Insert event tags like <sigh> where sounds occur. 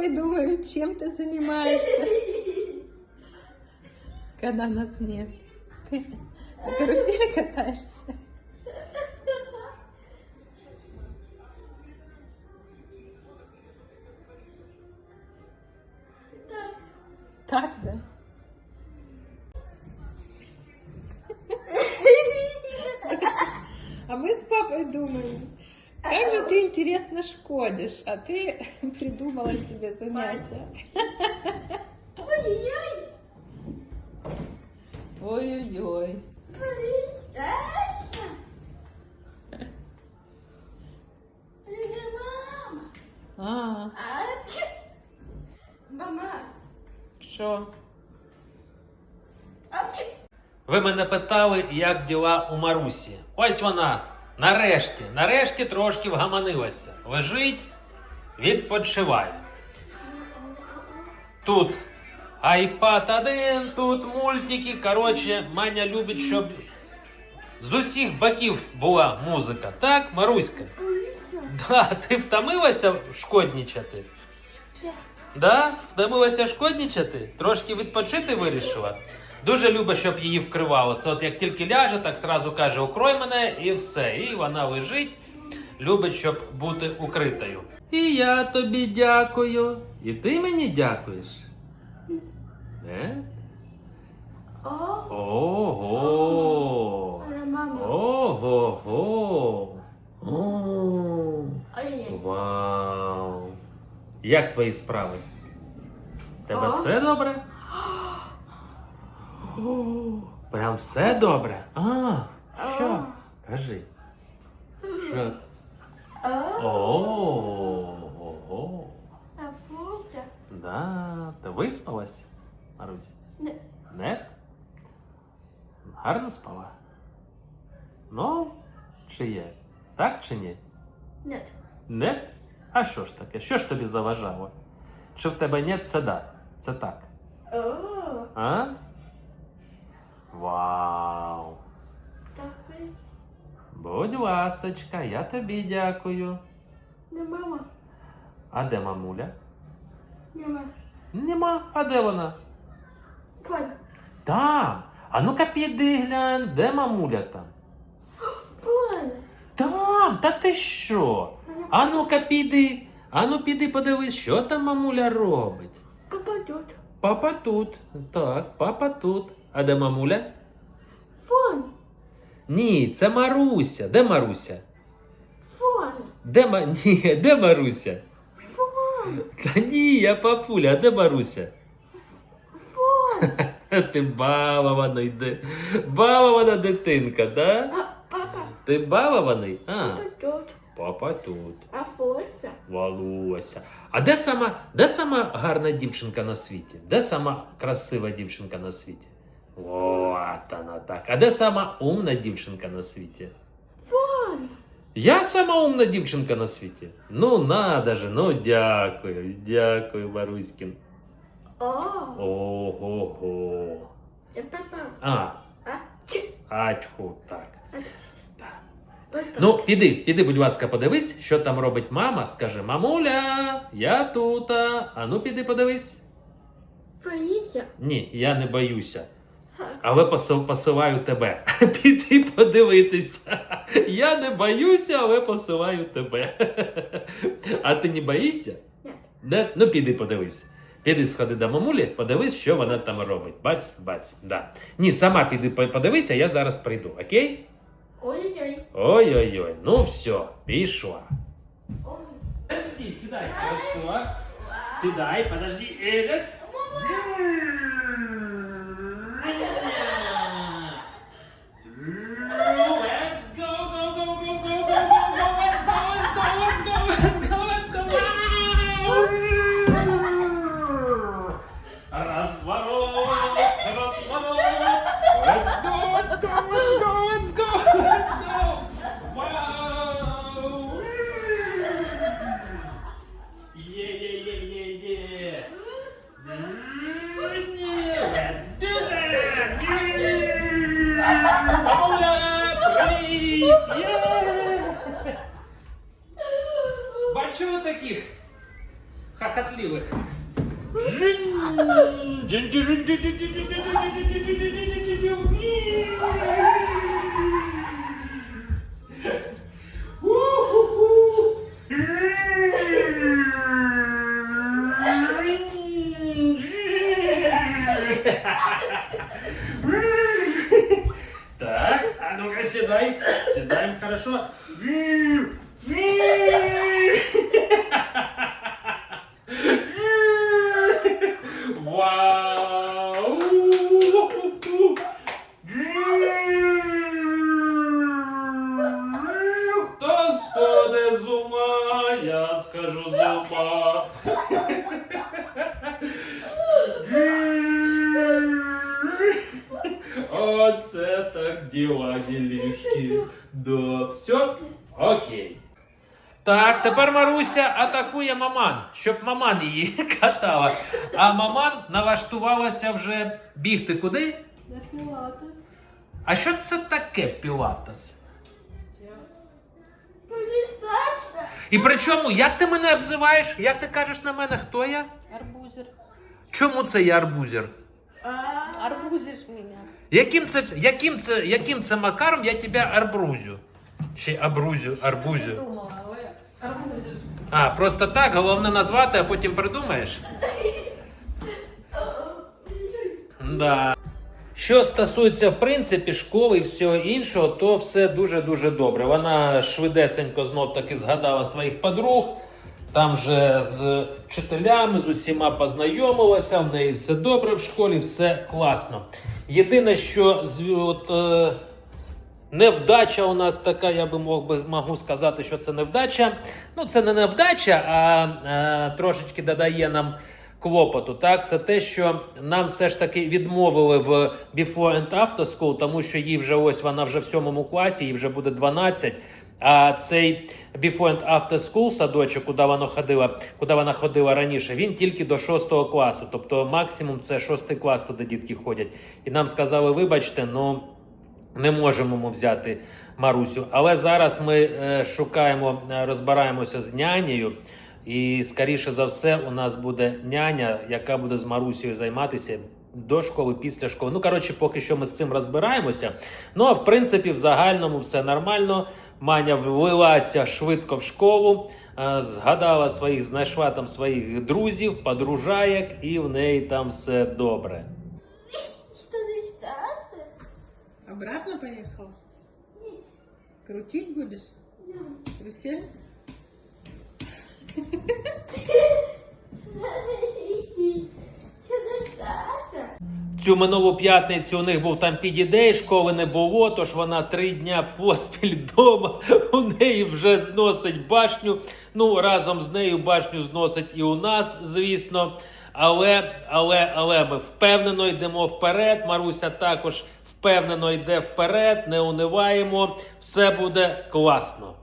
папой думаем, чем ты занимаешься. Когда нас нет. Ты на карусели катаешься? Так, да? <laughs> А мы с папой думаем, как же ты интересно шкодишь, а ты <laughs> придумала себе занятие. Ой-ой-ой. Ой-ой-ой. А? Мама. що? Ви мене питали, як діла у Марусі. Ось вона. Нарешті, нарешті трошки вгаманилася. Лежить, відпочиває. Тут айпад один, тут мультики. Коротше, Маня любить, щоб з усіх боків була музика. Так, Маруська? Да, ти втомилася шкоднічати? Да? Втомилася шкоднічати? Трошки відпочити вирішила? Дуже любить, щоб її вкривало. Це от як тільки ляже, так зразу каже, укрой мене і все. І вона лежить, любить, щоб бути укритою. І я тобі дякую. І ти мені дякуєш. Не? Ого. Ого. О. Ой-ой-ой. Вау. Як твої справи? Тебе все добре? Прям все добре? А, що? Кажи. Що? О. Ого. А Фуся. Да, ти виспалась, Марусь? Не. Не? Гарно спала? Ну, чи є? Так чи ні? Нет. Не? А що ж таке? Що ж тобі заважало? Чи в тебе нет, це да. Це так. А? Вау! Будь ласочка, я тобі дякую. Не мама. А де мамуля? Нема. Нема. А де вона? Пон. Там. А ну-ка піди глянь, де мамуля там? Пон. Там, та ти що? А ну-ка піди. А ну піди подивись, що там мамуля робить. Попадет. Папа тут. Так, папа тут. А де мамуля? Фон. Ні, це Маруся. Де Маруся? Фон. Де ма... <laughs> Ні, де Маруся? Фон. Та ні, я папуля, а де Маруся? Фон. <laughs> Ти балована йде. Балована дитинка, да? Папа. Ти балований? А, папа тут. А Фуся. Валуся. А де сама, де сама гарна дівчинка на світі? Де сама красива дівчинка на світі? От вона так. А де сама умна дівчинка на світі? Фон. Я сама умна дівчинка на світі. Ну, надо же, ну дякую, дякую, Маруськін. Ого-го. А, А. Че. ачху, так. А. Так. Ну, піди, піди, будь ласка, подивись, що там робить мама. Скажи, мамуля, я тут. А ну піди подивись. Боїся. Ні, я не боюся. Але посил- посилаю тебе. <laughs> Піди подивитися. Я не боюся, але посилаю тебе. <laughs> А ти не боїшся? Нет. Не? Ну піди подивись. Піди сходи до мамулі, подивись, що вона там робить. Бац, бац. Да. Ні, сама піди по- подивися, я зараз прийду, окей? Ой-ой-ой. Ой-ой-ой, ну все, пішла. Ой. Подожди, сідай, хорошо. Сідай, подожди, Элис. Let's Бачу таких хохотливих. Так, а ну-ка седай. Седаем хорошо. Оце так діла, ділішки. Да, все, окей. Так, тепер Маруся атакує маман, щоб маман її <laughs> катала. А маман налаштувалася вже бігти куди? На пілатес. А що це таке пілатес? І при чому, як ти мене обзиваєш? Як ти кажеш на мене, хто я? Арбузер. Чому це я арбузер? Арбузиш мене. Яким це, яким це, яким це макаром я тебе арбрузю? Чи абрузю, арбузю? Думала, але арбузиш. А, просто так, головне назвати, а потім придумаєш? Да. Що стосується, в принципі, школи і всього іншого, то все дуже-дуже добре. Вона швидесенько знов таки згадала своїх подруг. Там же з вчителями, з усіма познайомилася, в неї все добре в школі, все класно. Єдине, що от, е, Невдача у нас така, я би мог би можу сказати, що це невдача. Ну, це не невдача, а е, трошечки додає нам клопоту. Так, це те, що нам все ж таки відмовили в Before and After School, тому що їй вже ось вона вже в сьомому класі, їй вже буде 12. А цей Before and After School садочок, куди вона ходила, куди вона ходила раніше, він тільки до 6 класу. Тобто максимум це 6 клас, туди дітки ходять. І нам сказали, вибачте, ну. Не можемо ми взяти Марусю. Але зараз ми е, шукаємо, е, розбираємося з нянею. І скоріше за все, у нас буде няня, яка буде з Марусею займатися до школи, після школи. Ну, коротше, поки що ми з цим розбираємося. Ну, а в принципі, в загальному все нормально. Маня влилася швидко в школу, е, згадала своїх, знайшла там своїх друзів, подружаєк, і в неї там все добре. Что ты стараешься? Обратно поїхала? Крутить будеш? Карусель? <laughs> Что ты стараешься? Цю минулу п'ятницю у них був там підідей, школи не було, тож вона три дня поспіль вдома. У неї вже зносить башню. Ну, разом з нею башню зносить і у нас, звісно. Але, але, але ми впевнено йдемо вперед. Маруся також впевнено йде вперед, не униваємо. Все буде класно.